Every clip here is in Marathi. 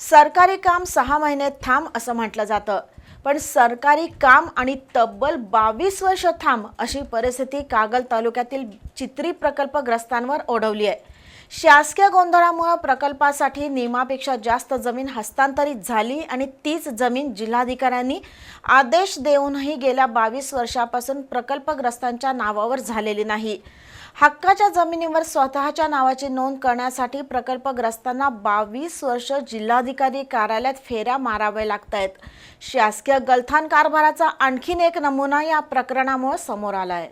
सरकारी काम सहा महिने थांब असं म्हटलं जातं. पण सरकारी काम आणि तब्बल बावीस वर्ष थांब अशी परिस्थिती कागल तालुक्यातील चित्री प्रकल्पग्रस्तांवर ओढवली आहे. शासकीय गोंधळामुळे प्रकल्पासाठी नियमापेक्षा जास्त जमीन हस्तांतरित झाली आणि तीच जमीन जिल्हाधिकाऱ्यांनी आदेश देऊनही गेल्या बावीस वर्षापासून प्रकल्पग्रस्तांच्या नावावर झालेली नाही. हक्काच्या जमिनीवर स्वतःच्या नावाची नोंद करण्यासाठी प्रकल्पग्रस्तांना बावीस वर्ष जिल्हाधिकारी कार्यालयात फेऱ्या माराव्या लागत आहेत. शासकीय गलथान कारभाराचा आणखीन एक नमुना या प्रकरणामुळे समोर आला आहे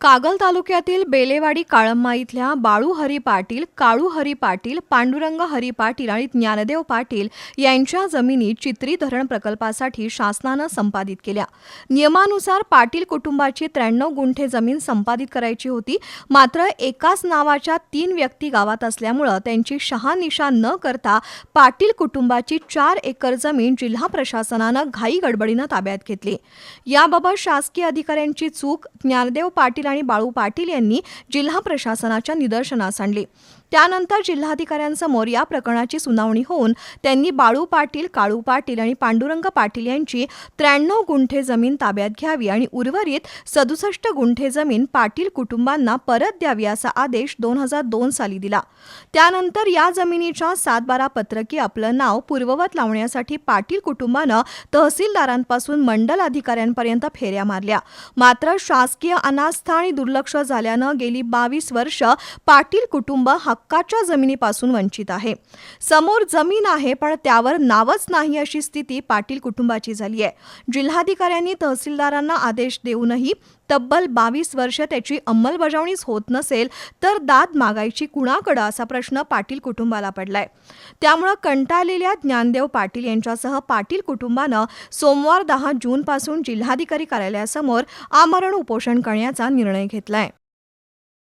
कागल तालुक्यातील बेलेवाडी काळम्मा इथल्या बाळू हरी पाटील काळू हरी पाटील पांडुरंग हरी पाटील आणि ज्ञानदेव पाटील यांच्या जमिनी चित्री धरण प्रकल्पासाठी शासनानं संपादित केल्या. नियमानुसार पाटील कुटुंबाची त्र्याण्णव गुंठे जमीन संपादित करायची होती. मात्र एकाच नावाच्या तीन व्यक्ती गावात असल्यामुळं त्यांची शहानिशा न करता पाटील कुटुंबाची चार एकर जमीन जिल्हा प्रशासनानं घाई गडबडीनं ताब्यात घेतली. याबाबत शासकीय अधिकाऱ्यांची चूक ज्ञानदेव पाटील पाटील आणि बाळू पाटील यांनी जिल्हा प्रशासनाच्या निदर्शनास आणले. त्यानंतर जिल्हाधिकाऱ्यांसमोर या प्रकरणाची सुनावणी होऊन त्यांनी बाळू पाटील काळू पाटील आणि पांडुरंग पाटील यांची त्र्याण्णव गुंठे जमीन ताब्यात घ्यावी आणि उर्वरित सदुसष्ट गुंठे जमीन पाटील कुटुंबांना परत द्यावी असा आदेश दोन हजार दोन साली दिला. त्यानंतर या जमिनीच्या सातबारा पत्रकी आपलं नाव पूर्ववत लावण्यासाठी पाटील कुटुंबानं तहसीलदारांपासून मंडल अधिकाऱ्यांपर्यंत फेऱ्या मारल्या. मात्र शासकीय अनास्था आणि दुर्लक्ष झाल्यानं गेली बावीस वर्ष पाटील कुटुंब हक्काच्या जमिनीपासून वंचित आहे. समोर जमीन आहे पण त्यावर नावच नाही अशी स्थिती पाटील कुटुंबाची झाली आहे जिल्हाधिकाऱ्यांनी तहसीलदारांना आदेश देऊनही तब्बल बावीस वर्ष त्याची अंमलबजावणीच होत नसेल तर दाद मागायची कुणाकडं असा प्रश्न पाटील कुटुंबाला पडलाय. त्यामुळं कंटाळलेल्या ज्ञानदेव पाटील यांच्यासह पाटील कुटुंबानं सोमवार दहा जूनपासून जिल्हाधिकारी कार्यालयासमोर आमरण उपोषण करण्याचा निर्णय घेतलाय.